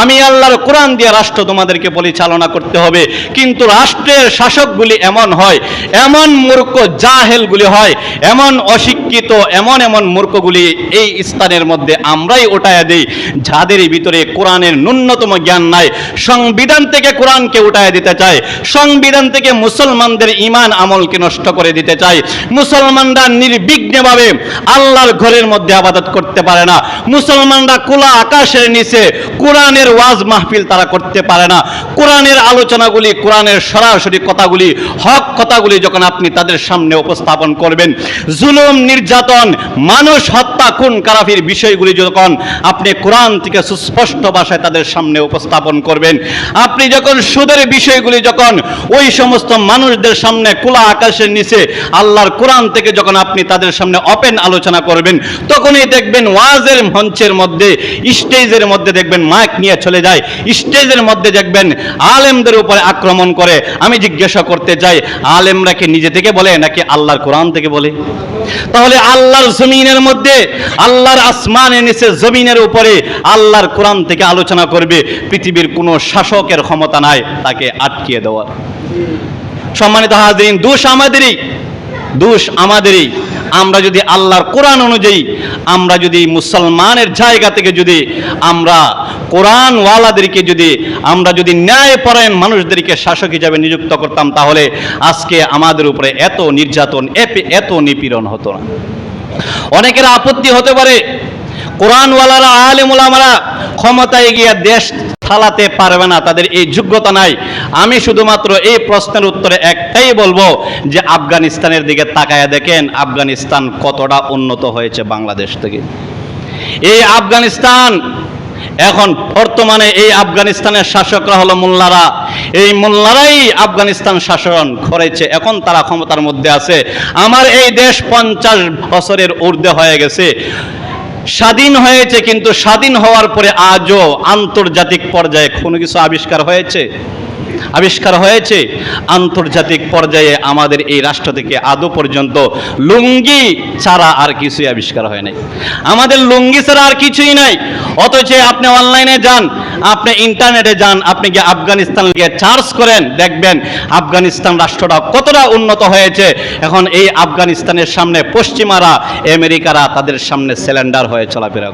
আমি আল্লাহর কোরআন দিয়ে রাষ্ট্র তোমাদেরকে পরিচালনা করতে হবে। কিন্তু রাষ্ট্রের শাসকগুলি এমন হয়, এমন মূর্খ জাহেলগুলি হয়, এমন অশিক্ষিত, এমন এমন মূর্খগুলি এই স্থানের মধ্যে আমরাই ওটায় দিই, যাদের ভিতরে কোরআনের ন্যূনতম জ্ঞান নাই। সংবিধান থেকে কোরআনকে উঠায় দিতে চায়, সংবিধান থেকে মুসলমানদের ইমান আমলকে নষ্ট করে দিতে চায়। মুসলমানরা নির্বিঘ্নভাবে আল্লাহর ঘরের মধ্যে আবাদত করতে পারে না। মুসলমানরা খোলা আকাশের নিচে কোরআনের ওয়াজ মাহফিল তারা করতে পারে না। কোরআনের আলোচনাগুলি, কোরআনের সরাসরি কথাগুলি, হক কথাগুলি যখন আপনি তাদের সামনে উপস্থাপন করবেন, জুলুম, নির্যাতন, মানুষ হত্যা, খুন, কারাফির বিষয়গুলি যখন আপনি কোরআন থেকে সুস্পষ্ট ভাষায় তাদের সামনে উপস্থাপন করবেন, আপনি যখন সুদের বিষয়গুলি যখন ওই সমস্ত মানুষদের সামনে খোলা আকাশের নিচে আল্লাহর কোরআন থেকে যখন আপনি তাদের সামনে ওপেন আলোচনা করবেন, তখনই দেখবেন ওয়াজের মঞ্চের মধ্যে, স্টেজের মধ্যে দেখবেন মাইক নিয়ে চলে যায়। স্টেজের মধ্যে দেখবেন আলেমদের উপরে আক্রমণ করে। আমি জিজ্ঞাসা করতে চাই, আলেমরা কি নিজে থেকে বলে নাকি আল্লাহর কোরআন থেকে বলে? তাহলে আল্লাহর জমিনের মধ্যে, আল্লাহর আসমানের নিচে জমিনের উপরে আল্লাহর কোরআন থেকে আলোচনা করবে। পৃথিবীর কোনো শাসকের ক্ষমতা নাই তাকে আটকিয়ে দেওয়ার। সম্মানিত হাজিরিন, দোষ আমাদেরই। দোষ আমাদেরই। আমরা যদি আল্লাহর কোরআন অনুযায়ী, আমরা যদি মুসলমানের জায়গা থেকে যদি আমরা কোরআন ওয়ালাদেরকে যদি আমরা যদি ন্যায় ন্যায়পরায়ণ মানুষদেরকে শাসক হিসাবে নিযুক্ত করতাম, তাহলে আজকে আমাদের উপরে এত নির্যাতন এত নিপীড়ন হতো না। অনেকের আপত্তি হতে পারে, কোরআনওয়ালারা, আলেমুলামারা ক্ষমতায় গিয়ে দেশ চালাতে পারবে না, তাদের এই যোগ্যতা নাই। আমি শুধুমাত্র এই প্রশ্নের উত্তরে একটাই বলব যে, আফগানিস্তানের দিকে তাকায় দেখেন, আফগানিস্তান কতটা উন্নত হয়েছে বাংলাদেশ থেকে। এই আফগানিস্তান এখন বর্তমানে এই আফগানিস্তানের শাসকরা হলো মোল্লারা। এই মোল্লারাই আফগানিস্তান শাসন করেছে। এখন তারা ক্ষমতার মধ্যে আছে। আমার এই দেশ পঞ্চাশ বছরের ঊর্ধ্বে হয়ে গেছে। স্বাধীন হয়েছে, কিন্তু স্বাধীন হওয়ার পরে আজও আন্তর্জাতিক পর্যায়ে কোনো কিছু আবিষ্কার হয়েছে? আবিষ্কার হয়েছে, আন্তর্জাতিক পর্যায়ে আমাদের এই রাষ্ট্র থেকে আদৌ পর্যন্ত লুঙ্গি ছাড়া আর কিছুই আবিষ্কার হয় নাই। আমাদের লুঙ্গি ছাড়া আর কিছুই নাই। অথচ আপনি অনলাইনে যান, আপনি ইন্টারনেটে যান, আপনি গিয়ে আফগানিস্তান গিয়ে চার্জ করেন, দেখবেন আফগানিস্তান রাষ্ট্রটা কতটা উন্নত হয়েছে। এখন এই আফগানিস্তানের সামনে পশ্চিমারা, আমেরিকারা তাদের সামনে সিলিন্ডার হয়ে চলাফেরা